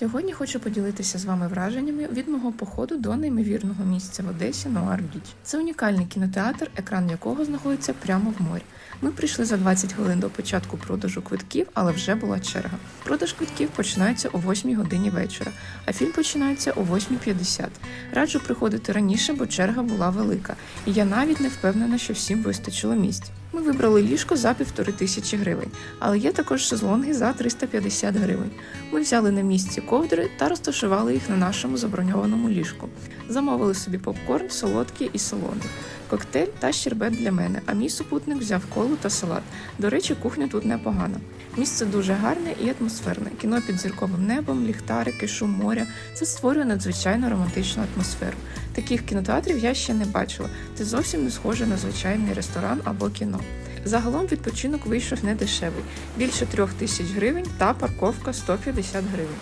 Сьогодні хочу поділитися з вами враженнями від мого походу до неймовірного місця в Одесі Нуар Біч. Це унікальний кінотеатр, екран якого знаходиться прямо в морі. Ми прийшли за 20 хвилин до початку продажу квитків, але вже була черга. Продаж квитків починається о 8 годині вечора, а фільм починається о 8.50. Раджу приходити раніше, бо черга була велика, і я навіть не впевнена, що всім вистачило місць. Ми вибрали ліжко за півтори тисячі гривень, але є також шезлонги за 350 гривень. Ми взяли на місці ковдри та розташували їх на нашому заброньованому ліжку. Замовили собі попкорн, солодкі і солоне, коктейль та щербет для мене. А мій супутник взяв колу та салат. До речі, кухня тут непогана. Місце дуже гарне і атмосферне. Кіно під зірковим небом, ліхтарики, шум моря. Це створює надзвичайно романтичну атмосферу. Таких кінотеатрів я ще не бачила. Це зовсім не схоже на звичайний ресторан або кіно. Загалом відпочинок вийшов не дешевий більше трьох тисяч гривень та парковка 150 гривень.